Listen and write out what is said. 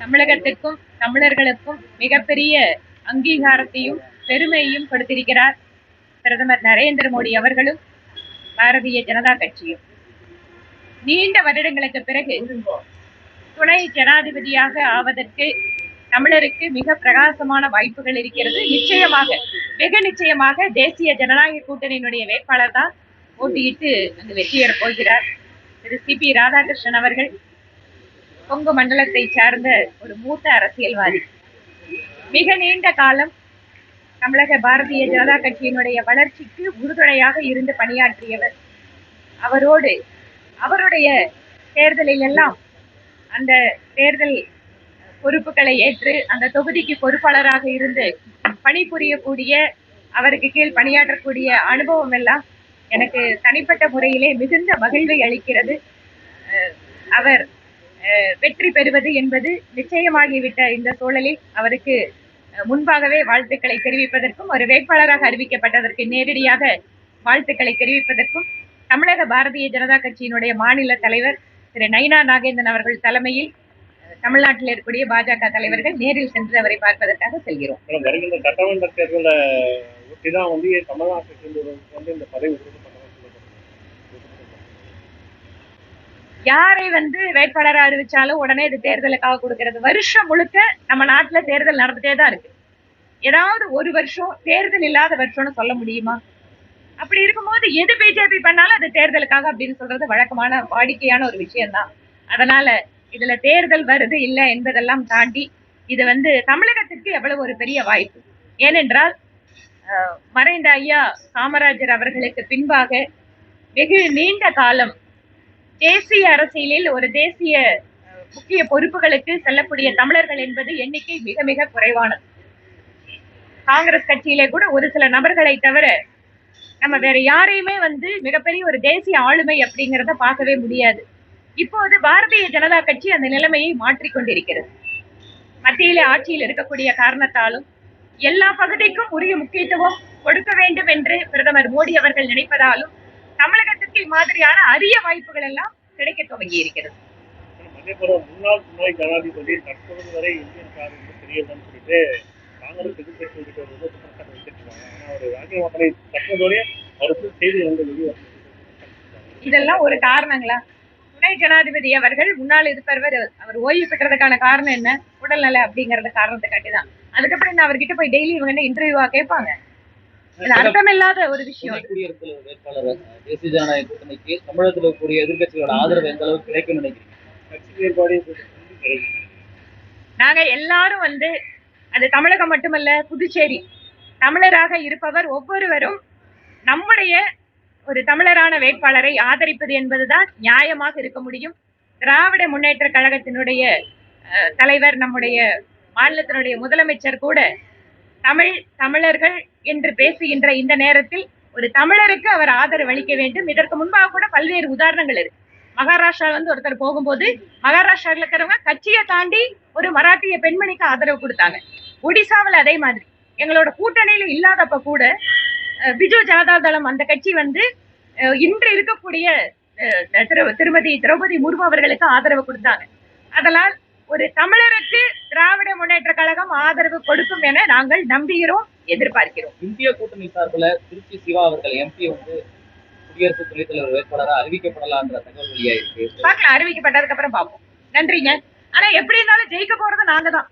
தமிழகத்திற்கும் தமிழர்களுக்கும் மிகப்பெரிய அங்கீகாரத்தையும் பெருமையையும் கொடுத்திருக்கிறார் பிரதமர் நரேந்திர மோடி அவர்களும் பாரதிய ஜனதா கட்சியும். நீண்ட வருடங்களுக்கு பிறகு துணை ஜனாதிபதியாக ஆவதற்கு தமிழருக்கு மிக பிரகாசமான வாய்ப்புகள் இருக்கிறது. நிச்சயமாக வெகு நிச்சயமாக தேசிய ஜனநாயக கூட்டணியினுடைய வேட்பாளர் தான் போட்டியிட்டு அங்கு வெற்றியேற போகிறார். திரு சி பி ராதாகிருஷ்ணன் அவர்கள் கொங்கு மண்டலத்தை சார்ந்த ஒரு மூத்த அரசியல்வாதி. மிக நீண்ட காலம் தமிழக பாரதிய ஜனதா கட்சியினுடைய வளர்ச்சிக்கு உறுதுணையாக இருந்து பணியாற்றியவர். அவரோடு அவருடைய தேர்தலில் எல்லாம் அந்த தேர்தல் பொறுப்புகளை ஏற்று அந்த தொகுதிக்கு பொறுப்பாளராக இருந்து பணிபுரியக்கூடிய அவருக்கு கீழ் பணியாற்றக்கூடிய அனுபவம் எல்லாம் எனக்கு தனிப்பட்ட முறையிலே மிகுந்த மகிழ்வை அளிக்கிறது. அஹ் அவர் வெற்றி பெறுவது என்பது நிச்சயமாகிவிட்ட இந்த சூழலில் அவருக்கு முன்பாகவே வாழ்த்துக்களை தெரிவிப்பதற்கும் ஒரு வேட்பாளராக அறிவிக்கப்பட்டதற்கு நேரடியாக வாழ்த்துக்களை தெரிவிப்பதற்கும் தமிழக பாரதிய ஜனதா கட்சியினுடைய மாநில தலைவர் திரு நயினா நாகேந்திரன் அவர்கள் தலைமையில் தமிழ்நாட்டில் இருக்கக்கூடிய பாஜக தலைவர்கள் நேரில் சென்று அவரை பார்ப்பதற்காக செல்கிறோம். வருகின்ற சட்டமன்ற தேர்தலை ஒட்டி தான் வந்து தமிழ்நாட்டை வந்து இந்த பதவி யாரை வந்து வேட்பாளராக அறிவிச்சாலும் உடனே இது தேர்தலுக்காக கொடுக்கிறது. வருஷம் முழுக்க நம்ம நாட்டுல தேர்தல் நடந்துட்டே தான் இருக்கு. ஏதாவது ஒரு வருஷம் தேர்தல் இல்லாத வருஷம்னு சொல்ல முடியுமா? அப்படி இருக்கும்போது எது பிஜேபி பண்ணாலும் அது தேர்தலுக்காக அப்படின்னு சொல்றது வழக்கமான வாடிக்கையான ஒரு விஷயம்தான். அதனால இதுல தேர்தல் வருது இல்லை என்பதெல்லாம் தாண்டி இது வந்து தமிழகத்திற்கு எவ்வளவு ஒரு பெரிய வாய்ப்பு. ஏனென்றால் மறைந்த ஐயா காமராஜர் அவர்களுக்கு பின்பாக வெகு நீண்ட காலம் தேசிய அரசியலில் ஒரு தேசிய முக்கிய பொறுப்புகளுக்கு செல்லக்கூடிய தமிழர்கள் என்பது எண்ணிக்கை மிக மிக குறைவானது. காங்கிரஸ் கட்சியிலே கூட ஒரு சில நபர்களை தவிர நம்ம வேற யாரையுமே வந்து மிகப்பெரிய ஒரு தேசிய ஆளுமை அப்படிங்கிறத பார்க்கவே முடியாது. இப்போது பாரதிய ஜனதா கட்சி அந்த நிலைமையை மாற்றிக் கொண்டிருக்கிறது. மத்தியிலே ஆட்சியில் இருக்கக்கூடிய காரணத்தாலும் எல்லா பகுதிக்கும் உரிய முக்கியத்துவம் கொடுக்க வேண்டும் என்று பிரதமர் மோடி அவர்கள் நினைப்பதாலும் தமிழகத்திற்கு இம்மாதிரியான அரிய வாய்ப்புகள் எல்லாம் கிடைக்க துவங்கி இருக்கிறது. முன்னாள் துணை ஜனாதிபதி தற்பொழுது வரை இந்தியன் கார் வந்து தெரியலன்னு சொல்லிட்டு காங்கிரஸ் உள்ளிட்ட வந்து குற்றச்சாட்டு வச்சிருக்காங்க ஆனா அவர் ராஜ்யவர்தனை தற்போதைய அரசு செய்தி வந்து இதெல்லாம் ஒரு காரணங்களா? துணை ஜனாதிபதி அவர்கள் முன்னாள் இருப்பவர் அவர் ஓய்வு பெற்றதுக்கான காரணம் என்ன? உடல்நல அப்படிங்கறத காரணத்தை காட்டிதான் அதுக்கப்புறம் என்ன அவர்கிட்ட போய் டெய்லி இவங்க என்ன இன்டர்வியூவா கேட்பாங்க? அர்த்தமில்லாத ஒரு விஷயம் தலைவர் வேட்பாளர் தேசிய ஜனநாயக கூட்டணிக்கு தமிழகத்தில் இருக்கக்கூடிய எதிர்க்கட்சிகளோட ஆதரவு எந்த அளவுக்கு கிடைக்கும்னு நினைக்கிறீங்க? கட்சி வேறுபாடு கிடைக்கும் நாங்க எல்லாரும் வந்து அது தமிழகம் மட்டுமல்ல புதுச்சேரி தமிழராக இருப்பவர் ஒவ்வொருவரும் நம்முடைய ஒரு தமிழரான வேட்பாளரை ஆதரிப்பது என்பதுதான் நியாயமாக இருக்க முடியும். திராவிட முன்னேற்ற கழகத்தினுடைய தலைவர் நம்முடைய மாநிலத்தினுடைய முதலமைச்சர் கூட தமிழ் தமிழர்கள் என்று பேசுகின்ற இந்த நேரத்தில் ஒரு தமிழருக்கு அவர் ஆதரவு அளிக்க வேண்டும். இதற்கு முன்பாக கூட பல்வேறு உதாரணங்கள் இருக்கு. மகாராஷ்டிரா வந்து ஒருத்தர் போகும்போது மகாராஷ்டிராவில் இருக்கிறவங்க கட்சியை தாண்டி ஒரு மராட்டிய பெண்மணிக்கு ஆதரவு கொடுத்தாங்க. ஒடிசாவில் அதே மாதிரி. எங்களோட கூட்டணியில இல்லாதப்ப கூட பிஜு ஜனதா தளம் அந்த கட்சி வந்து இன்று இருக்கக்கூடிய திருமதி திரௌபதி முர்மு அவர்களுக்கு ஆதரவு கொடுத்தாங்க. அதனால் ஒரு தமிழருக்கு திராவிட முன்னேற்ற கழகம் ஆதரவு கொடுக்கும் என நாங்கள் நம்புகிறோம் எதிர்பார்க்கிறோம். இந்திய கூட்டணி சார்பில் திருச்சி சிவா அவர்கள் எம்பி வந்து குடியரசு துணைத் தலைவர் வேட்பாளராக அறிவிக்கப்படலான்ற தகவல் வெளியாயிருக்கு. பார்க்கலாம் அறிவிக்கப்பட்டதுக்கு அப்புறம் பார்ப்போம். நன்றிங்க. ஆனா எப்படி இருந்தாலும் ஜெயிக்க போறது நாங்க தான்